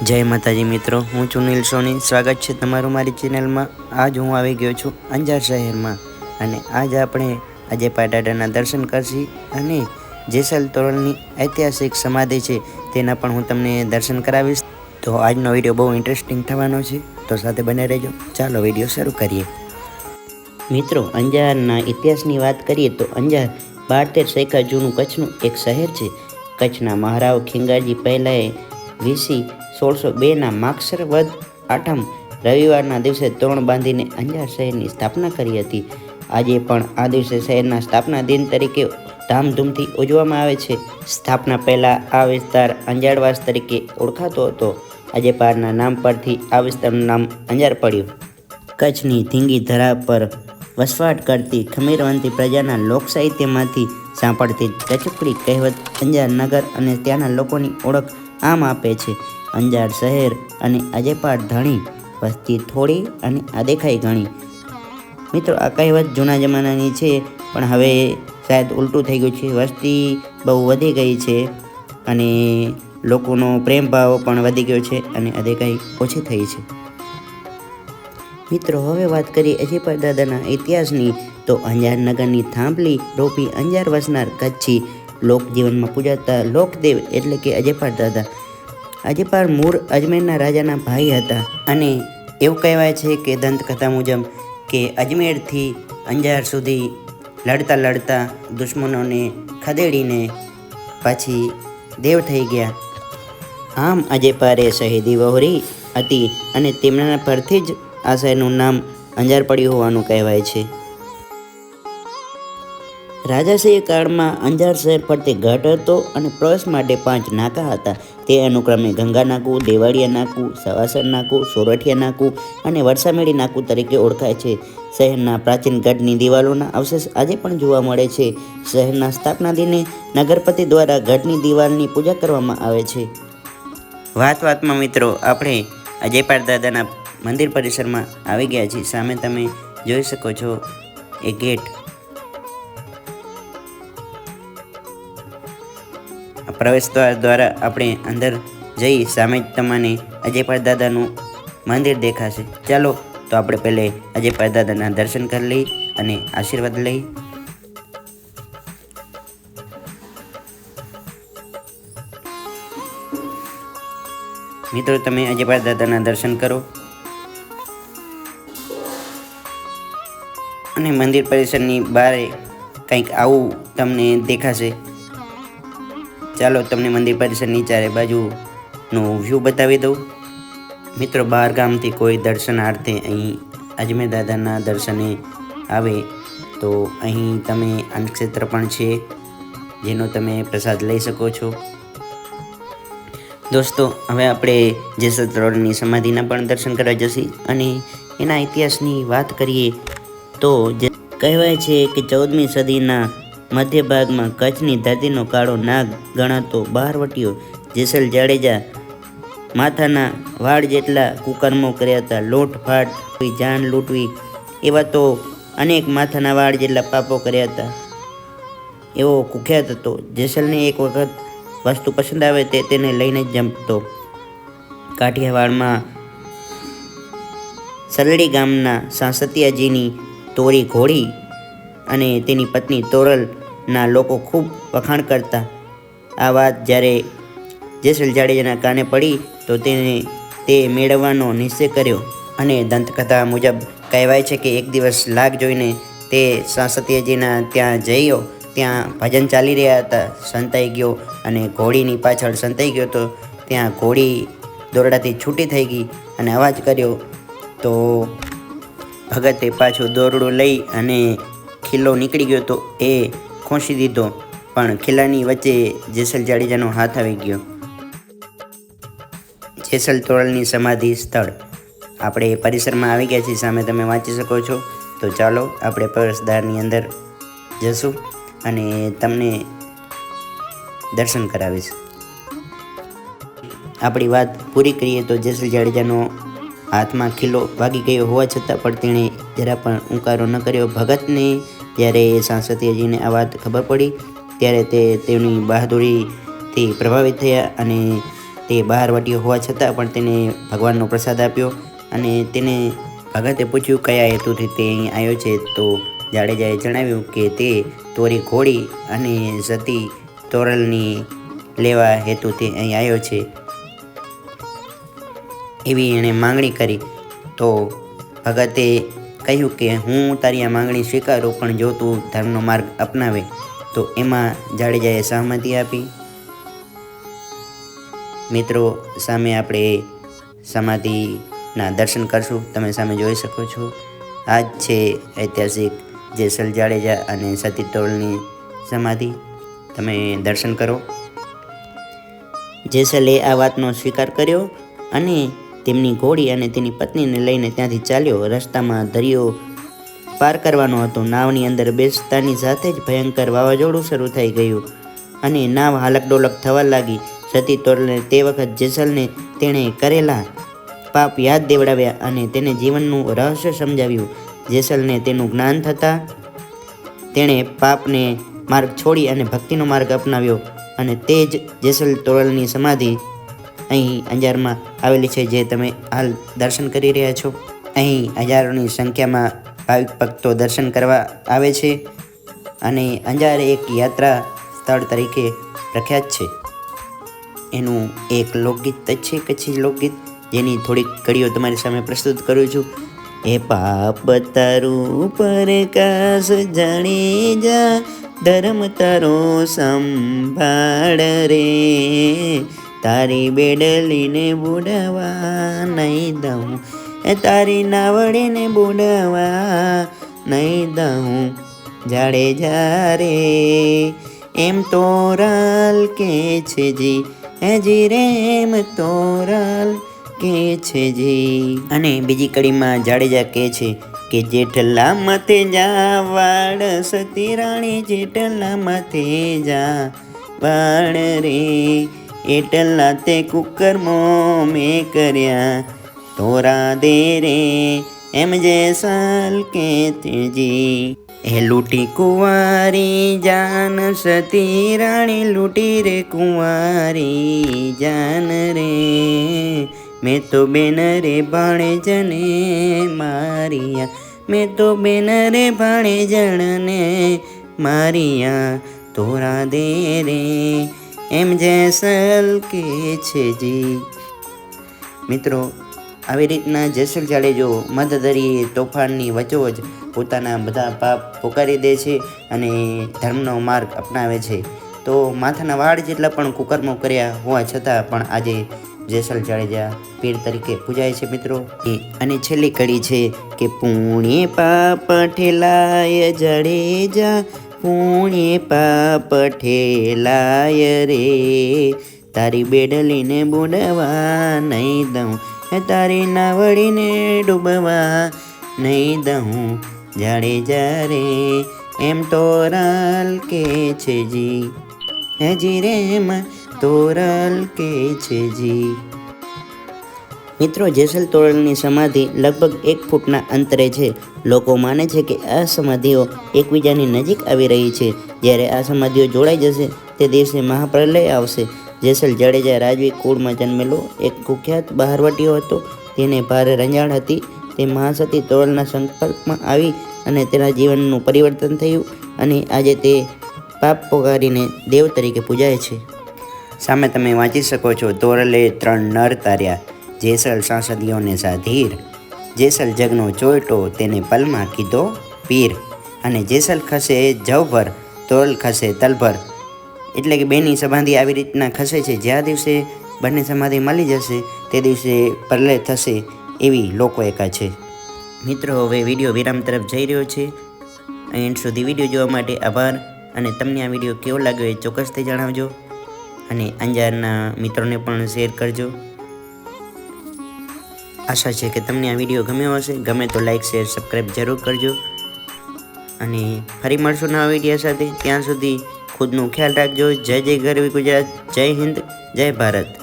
જય માતાજી મિત્રો, હું છું નીલ સોની. સ્વાગત છે તમારું મારી ચેનલમાં. આજ હું આવી ગયો છું અંજાર શહેરમાં અને આજ આપણે આજે પાટાડાના દર્શન કરશી અને જેસલ તોરણની ઐતિહાસિક સમાધિ છે તેના પણ હું તમને દર્શન કરાવીશ. તો આજનો વીડિયો બહુ ઇન્ટરેસ્ટિંગ થવાનો છે, તો સાથે બને રહેજો. ચાલો વીડિયો શરૂ કરીએ. મિત્રો, અંજારના ઇતિહાસની વાત કરીએ તો અંજાર બાર તેર જૂનું કચ્છનું એક શહેર છે. કચ્છના મહારાવ ખીંગાજી પહેલાંએ વીસી સોળસો બેના માક્ષર વદ આઠમ રવિવારના દિવસે તોરણ બાંધીને અંજાર શહેરની સ્થાપના કરી હતી. આજે પણ આ દિવસે શહેરના સ્થાપના દિન તરીકે ધામધૂમથી ઉજવવામાં આવે છે. સ્થાપના પહેલાં આ વિસ્તાર અંજારવાસ તરીકે ઓળખાતો હતો. આજે પારના નામ પરથી આ વિસ્તારનું નામ અંજાર પડ્યું. કચ્છની ધીંગી ધરા પર વસવાટ કરતી ખમીરવંતી પ્રજાના લોક સાહિત્યમાંથી સાંભળતી ટચુકડી કહેવત અંજાર નગર અને ત્યાંના લોકોની ઓળખ આમ આપે છે. અંજાર શહેર અને અજેપાટ ધણી વસ્તી થોડી અને આદેખાઈ ઘણી. મિત્રો, આ કહેવત જૂના જમાનાની છે, પણ હવે શાયદ ઉલટું થઈ ગયું છે. વસ્તી બહુ વધી ગઈ છે અને લોકોનો પ્રેમ ભાવ પણ વધી ગયો છે અને અદેખાઈ ઓછી થઈ છે. મિત્રો, હવે વાત કરીએ અજયપાલ દાદાના ઇતિહાસની. તો અંજાર નગરની થાંભલી રોપી અંજાર વસનાર કચ્છી લોકજીવનમાં પૂજાતા લોકદેવ એટલે કે અજેપાટ દાદા. અજયપાલ મૂળ અજમેરના રાજાના ભાઈ હતા અને એવું કહેવાય છે કે દંતકથા મુજબ કે અજમેરથી અંજાર સુધી લડતા લડતા દુશ્મનોને ખદેડીને પછી દેવ થઈ ગયા. આમ અજયપારે શહીદી વહોરી હતી અને તેમના પરથી જ આ શહેરનું નામ અંજાર પડ્યું હોવાનું કહેવાય છે. રાજાશાહી કાળમાં અંજાર શહેર ફરતે ઘાટ હતો અને પ્રવેશ માટે પાંચ નાકા હતા. તે અનુક્રમે ગંગા નાકું, દેવાળિયા નાકું સવાસર નાકું, સોરઠિયા નાકું અને વરસામેડી નાકું તરીકે ઓળખાય છે. શહેરના પ્રાચીન ગઢની દિવાલોના અવશેષ આજે પણ જોવા મળે છે. શહેરના સ્થાપના દિને નગરપતિ દ્વારા ગઢની દિવાલની પૂજા કરવામાં આવે છે. વાત વાતમાં મિત્રો, આપણે અજયપાળ દાદાના મંદિર પરિસરમાં આવી ગયા છીએ. સામે તમે જોઈ શકો છો એ ગેટ. પ્રવેશ દ્વાર આપણે અંદર જઈ સામે જ તમને અજયપાળ દાદાનું મંદિર દેખાશે. ચાલો તો આપણે પહેલે અજયપાળ દાદાના દર્શન કરી લઈ અને આશીર્વાદ લઈ. મિત્રો, તમે અજયપાળ દાદાના દર્શન કરો. અને મંદિર પરિસરની બહાર કંઈક આવું તમને દેખાશે. ચાલો તમને મંદિર પરિસરની ચારે બાજુનો વ્યૂ બતાવી દઉં. મિત્રો, બહાર ગામથી કોઈ દર્શનાર્થે અહીં અજમેર દાદાના દર્શને આવે તો અહીં તમે અન્નક્ષેત્ર પણ છે, જેનો તમે પ્રસાદ લઈ શકો છો. દોસ્તો, હવે આપણે જેસલ સમાધિના પણ દર્શન કરવા જશે અને એના ઇતિહાસની વાત કરીએ તો જે કહેવાય છે કે ચૌદમી સદીના મધ્ય ભાગમાં કચ્છની ધરતીનો કાળો નાગ ગણાતો બહારવટીયો જેસલ જાડેજા માથાના વાળ જેટલા કુકર્મો કર્યા હતા, લોટ ફાટ જાન લૂંટવી, એવા તો અનેક માથાના વાળ જેટલા પાપો કર્યા હતા. એવો કુખ્યાત હતો. જેસલને એક વખત વસ્તુ પસંદ આવે તે તેને લઈને જ જમતો. કાઠિયાવાડમાં સરળી ગામના સાંસતિયાજીની તોરી ઘોડી અને તેની પત્ની તોરલના લોકો ખૂબ વખાણ કરતા. આ વાત જ્યારે જેસલ જાડેજાના કાને પડી, તો તેને તે મેળવવાનો નિશ્ચય કર્યો અને દંતકથા મુજબ કહેવાય છે કે એક દિવસ લાગ જોઈને તે સાંસતીયજીના ત્યાં જઈયો. ત્યાં ભજન ચાલી રહ્યા હતા, સંતાઈ ગયો અને ઘોડીની પાછળ સંતાઈ ગયો તો ત્યાં ઘોડી દોરડાથી છૂટી થઈ ગઈ અને અવાજ કર્યો, તો ભગતે પાછું દોરડું લઈ અને ખીલ્લો નીકળી ગયો તો એ ખોસી દીધો, પણ ખીલ્લાની વચ્ચે જેસલ જાડેજાનો હાથ આવી ગયો. જેસલ તોરલની સમાધિ સ્થળ. આપણે પરિસરમાં આવી ગયા છીએ, સામે તમે વાંચી શકો છો. તો ચાલો આપણે પ્રવેશદ્વારની અંદર જશું અને તમને દર્શન કરાવીશ. આપણી વાત પૂરી કરીએ તો જેસલ જાડેજાનો હાથમાં ખીલો વાગી ગયો હોવા છતાં પણ તેણે જરા પણ ઉંકારો ન કર્યો. ભગતને જ્યારે સાંસદીયજીને આ વાત ખબર પડી. ત્યારે તે તેની બહાદુરીથી પ્રભાવિત થયા અને તે બહારવટીયો હોવા છતાં પણ તેને ભગવાનનો પ્રસાદ આપ્યો અને તેને ભગતે પૂછ્યું, કયા હેતુથી તે અહીં આવ્યો છે? તો જાડેજાએ જણાવ્યું કે તે તોરી ઘોડી અને સતી તોરલની લેવા હેતુથી અહીં આવ્યો છે. એવી એણે માંગણી કરી. તો ભગતે કહ્યું કે હું તારી આ માંગણી સ્વીકારું, પણ જો તું ધર્મનો માર્ગ અપનાવે, તો એમાં જાડેજાએ સહમતિ આપી. મિત્રો, સામે આપણે સમાધિના દર્શન કરશું. તમે સામે જોઈ શકો છો. આ જ છે ઐતિહાસિક જેસલ જાડેજા અને સતી સમાધિ. તમે દર્શન કરો. જેસલે આ વાતનો સ્વીકાર કર્યો અને તેમની ઘોડી અને તેની પત્નીને લઈને ત્યાંથી ચાલ્યો. રસ્તામાં દરિયો પાર કરવાનો હતો. નાવની અંદર બેસતાની સાથે જ ભયંકર વાવાઝોડું શરૂ થઈ ગયું અને નાવ હાલક ડોલક થવા લાગી. સતી તોરલે તે વખત જેસલને તેણે કરેલા પાપ યાદ દેવડાવ્યા અને તેને જીવનનું રહસ્ય સમજાવ્યું. જેસલને તેનું જ્ઞાન થતાં તેણે પાપને માર્ગ છોડી અને ભક્તિનો માર્ગ અપનાવ્યો અને તે જ જેસલ તોરલની સમાધિ અહીં અંજારમાં આવેલી છે જે તમે હાલ દર્શન કરી રહ્યા છો. અહીં હજારોની સંખ્યામાં ભાવિક ભક્તો દર્શન કરવા આવે છે અને અંજાર એક યાત્રા સ્થળ તરીકે પ્રખ્યાત છે. એનું એક લોકગીત છે કચ્છી લોકગીત. જેની થોડીક કડીઓ તમારી સામે પ્રસ્તુત કરું છું. એ પાપ તારું પ્રકાશ જાણી જા, ધર્મ તારો સંભાળ રે. તારી બેડલીને બુડવા નહીં દઉં. એ તારી નાવડીને બુડવા નહીં દઉં. જાડે જારે એમ તોરાલ કે છે જી. હજી રેમ તોરાલ કે છે જી. અને બીજી કડીમાં જાડેજા કે છે કે જેઠલા મતે જા, વાડ સતી રાણી જેઠલા મતે જા. વાડ રે એટલા તે કુકરમો મેં કર્યા. તોરા દે રે, એમ જે સાલ કે તેજી. એ લૂટી કુંવારી, જાન સતી રાણી, લૂટી રે કુંવારી, જાન રે. મેં તો બેન રે ભાણે જને મારિયા. મેં તો બેન રે ભાણે જણને મારિયા. તોરા દે રે એમ જેસલ કે છે જી. મિત્રો, આવી રીતના જેસલ જાડેજો મધદરી તોફાનની વચોવચ પોતાના બધા પાપ પોકારી દે છે અને ધર્મનો માર્ગ અપનાવે છે, તો માથાના વાળ જેટલા પણ કુકર્મો કર્યા હોવા છતાં પણ આજે જેસલ જાડેજા પીર તરીકે પૂજાય છે મિત્રો અને છેલ્લી કડી છે કે પુણ્ય પાપ ઠેલાય જાડેજા પુણ્ય પાપ ઠેલાય રે. તારી બેડલીને બોડવા નહીં દઉં, હે તારી નાવડીને ડૂબવા નહીં દઉં. જાડે જારે એમ તોરલ કે છે જી હજી રેમ તોરલ કે છે જી. મિત્રો, જેસલ તોરલની સમાધિ લગભગ એક ફૂટના અંતરે છે. લોકો માને છે કે આ સમાધિઓ એકબીજાની નજીક આવી રહી છે. જ્યારે આ સમાધિઓ જોડાઈ જશે, તે દિવસે મહાપ્રલય આવશે. જેસલ જાડેજા રાજવી કુળમાં જન્મેલો એક કુખ્યાત બહારવટીયો હતો. તેને ભારે રંજાણ હતી. તે મહાસતી તોરલના સંપર્કમાં આવી અને તેના જીવનનું પરિવર્તન થયું અને આજે તે પાપ પોકારીને દેવ તરીકે પૂજાય છે. સામે તમે વાંચી શકો છો, તોરલે ત્રણ નર તાર્યા. જેસલ સાંસદીઓને સાધીર. જેસલ જગનો ચોયટો તેને પલમાં કીધો, પીર. અને જેસલ ખસે જવભર તોરલ ખસે તલભર. એટલે કે બેની સમાધિ આવી રીતના ખસે છે. જ્યાં દિવસે બંને સમાધિ મળી જશે, તે દિવસે પ્રલય થશે એવી લોકો એકા છે. મિત્રો, હવે વીડિયો વિરામ તરફ જઈ રહ્યો છે. એન્ડ સુધી વીડિયો જોવા માટે આભાર અને તમને આ વીડિયો કેવો લાગ્યો એ ચોક્કસથી જણાવજો. અને અંજારના મિત્રોને પણ શેર કરજો. આશા છે કે તમને આ વીડિયો ગમ્યો હશે. ગમે તો લાઇક શેર સબસ્ક્રાઈબ જરૂર કરજો. અને ફરી મળશું નવા વીડિયો સાથે. ત્યાં સુધી ખુદનું ખ્યાલ રાખજો. જય જય ગરવી ગુજરાત. જય હિન્દ. જય ભારત.